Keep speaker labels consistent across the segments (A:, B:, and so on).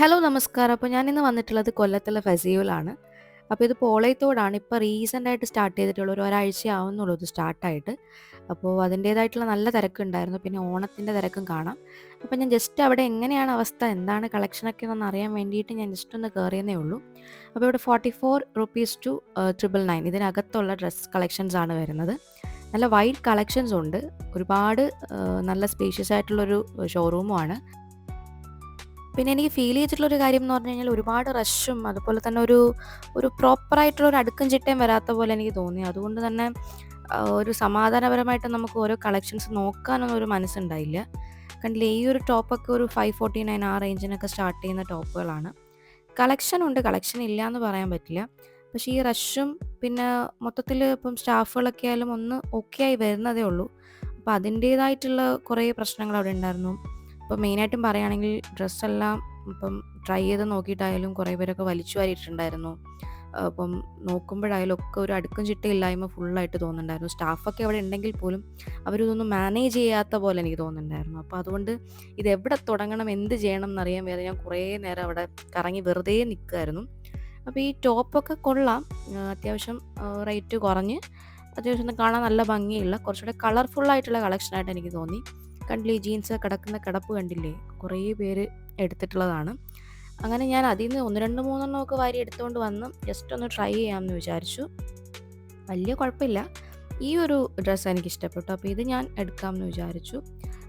A: Hello നമസ്കാരം. അപ്പോൾ ഞാൻ ഇന്ന് വന്നിട്ടുള്ളത് കൊല്ലത്തുള്ള ഫെസിയോലാണ് അപ്പോൾ ഇത് പോളയത്തോടാണ്. ഇപ്പോൾ റീസെന്റ് ആയിട്ട് സ്റ്റാർട്ട് ചെയ്തിട്ടുള്ള ഒരു ഒരാഴ്ച ആവുന്നുള്ളൂ ഇത് സ്റ്റാർട്ടായിട്ട്. അപ്പോൾ അതിന്റേതായിട്ടുള്ള നല്ല തിരക്കുണ്ടായിരുന്നു. പിന്നെ ഓണത്തിന്റെ തിരക്കും കാണാം. അപ്പോൾ ഞാൻ ജസ്റ്റ് അവിടെ എങ്ങനെയാണ് അവസ്ഥ, എന്താണ് കളക്ഷനൊക്കെ എന്നൊന്ന് അറിയാൻ വേണ്ടിയിട്ട് ഞാൻ ജസ്റ്റ് ഒന്ന് കയറിയെന്നേ ഉള്ളൂ. അപ്പോൾ ഇവിടെ 44 റുപ്പീസ് ടു ട്രിപ്പിൾ നയൻ ഇതിനകത്തുള്ള ഡ്രസ് കളക്ഷൻസ് ആണ് വരുന്നത്. നല്ല വൈഡ് കളക്ഷൻസ് ഉണ്ട്. ഒരുപാട് നല്ല സ്പേഷ്യസ് ആയിട്ടുള്ളൊരു ഷോറൂമുമാണ്. പിന്നെ എനിക്ക് ഫീൽ ചെയ്തിട്ടുള്ള ഒരു കാര്യം എന്ന് പറഞ്ഞു കഴിഞ്ഞാൽ ഒരുപാട് റഷും അതുപോലെ തന്നെ ഒരു ഒരു പ്രോപ്പറായിട്ടുള്ള ഒരു അടുക്കും ചിട്ടയും വരാത്ത പോലെ എനിക്ക് തോന്നി. അതുകൊണ്ട് തന്നെ ഒരു സമാധാനപരമായിട്ട് നമുക്ക് ഓരോ കളക്ഷൻസ് നോക്കാനൊന്നും ഒരു മനസ്സുണ്ടായില്ല. കണ്ടില്ലേ ഈ ഒരു ടോപ്പൊക്കെ ഒരു 549 ആ റേഞ്ചിനൊക്കെ സ്റ്റാർട്ട് ചെയ്യുന്ന ടോപ്പുകളാണ്. കളക്ഷൻ ഉണ്ട്. കളക്ഷൻ ഇല്ല എന്ന് പറയാൻ പറ്റില്ല. പക്ഷേ ഈ റഷും പിന്നെ മൊത്തത്തിൽ ഇപ്പം സ്റ്റാഫുകളൊക്കെ ആയാലും ഒന്ന് ഓക്കെ ആയി വരുന്നതേ ഉള്ളൂ. അപ്പോൾ അതിന്റേതായിട്ടുള്ള കുറേ പ്രശ്നങ്ങൾ അവിടെ ഉണ്ടായിരുന്നു. ഇപ്പോൾ മെയിനായിട്ടും പറയുകയാണെങ്കിൽ ഡ്രസ്സെല്ലാം ഇപ്പം ട്രൈ ചെയ്ത് നോക്കിയിട്ടായാലും കുറേ പേരൊക്കെ വലിച്ചു വാരിയിട്ടുണ്ടായിരുന്നു. അപ്പം നോക്കുമ്പോഴായാലും ഒക്കെ ഒരു അടുക്കും ചിട്ടയില്ലായ്മ ഫുള്ളായിട്ട് തോന്നുന്നുണ്ടായിരുന്നു. സ്റ്റാഫൊക്കെ അവിടെ ഉണ്ടെങ്കിൽ പോലും അവരിതൊന്നും മാനേജ് ചെയ്യാത്ത പോലെ എനിക്ക് തോന്നുന്നുണ്ടായിരുന്നു. അപ്പോൾ അതുകൊണ്ട് ഇത് എവിടെ തുടങ്ങണം, എന്ത് ചെയ്യണം എന്നറിയാൻ വേറെ ഞാൻ കുറേ നേരം അവിടെ കറങ്ങി വെറുതെ നിൽക്കുമായിരുന്നു അപ്പോൾ ഈ ടോപ്പൊക്കെ കൊള്ളാം. അത്യാവശ്യം റേറ്റ് കുറഞ്ഞ് അത്യാവശ്യം കാണാൻ നല്ല ഭംഗിയുള്ള കുറച്ചുകൂടെ കളർഫുള്ളായിട്ടുള്ള കളക്ഷനായിട്ട് എനിക്ക് തോന്നി. കണ്ടില്ലേ ജീൻസ് കിടക്കുന്ന കിടപ്പ് കണ്ടില്ലേ? കുറേ പേര് എടുത്തിട്ടുള്ളതാണ്. അങ്ങനെ ഞാൻ അതിൽ നിന്ന് ഒന്ന് രണ്ട് മൂന്നെണ്ണം ഒക്കെ വാരി എടുത്തുകൊണ്ട് വന്ന് ജസ്റ്റ് ഒന്ന് ട്രൈ ചെയ്യാമെന്ന് വിചാരിച്ചു. വലിയ കുഴപ്പമില്ല. ഈ ഒരു ഡ്രസ്സ് എനിക്ക് ഇഷ്ടപ്പെട്ടു. അപ്പോൾ ഇത് ഞാൻ എടുക്കാമെന്ന് വിചാരിച്ചു.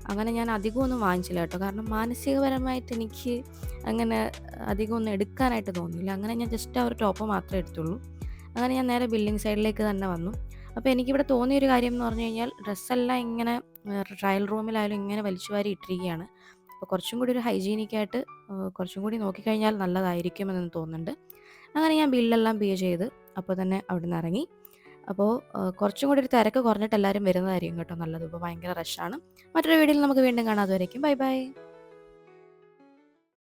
A: അങ്ങനെ ഞാൻ അധികമൊന്നും വാങ്ങിച്ചില്ല കേട്ടോ. കാരണം മാനസികപരമായിട്ട് എനിക്ക് അങ്ങനെ അധികം ഒന്നും എടുക്കാനായിട്ട് തോന്നിയില്ല. അങ്ങനെ ഞാൻ ജസ്റ്റ് ആ ഒരു ടോപ്പ് മാത്രമേ എടുത്തുള്ളൂ. അങ്ങനെ ഞാൻ നേരെ ബില്ലിംഗ് സൈഡിലേക്ക് തന്നെ വന്നു. അപ്പോൾ എനിക്കിവിടെ തോന്നിയൊരു കാര്യം എന്ന് പറഞ്ഞു കഴിഞ്ഞാൽ ഡ്രസ്സെല്ലാം ഇങ്ങനെ ട്രയൽ റൂമിലായാലും ഇങ്ങനെ വലിച്ചുവാരി ഇട്ടിരിക്കുകയാണ്. അപ്പോൾ കുറച്ചും കൂടി ഒരു ഹൈജീനിക്കായിട്ട് കുറച്ചും കൂടി നോക്കിക്കഴിഞ്ഞാൽ നല്ലതായിരിക്കുമെന്ന് തോന്നുന്നുണ്ട്. അങ്ങനെ ഞാൻ ബില്ലെല്ലാം പേ ചെയ്ത് അപ്പോൾ തന്നെ അവിടെ നിന്ന് ഇറങ്ങി. അപ്പോൾ കുറച്ചും കൂടി ഒരു തിരക്ക് കുറഞ്ഞിട്ട് എല്ലാവരും വരുന്നതായിരിക്കും കേട്ടോ നല്ലത്. ഇപ്പോൾ ഭയങ്കര റഷാണ്. മറ്റൊരു വീഡിയോയിൽ നമുക്ക് വീണ്ടും കാണാതെ വരയ്ക്കും ബൈ ബൈ.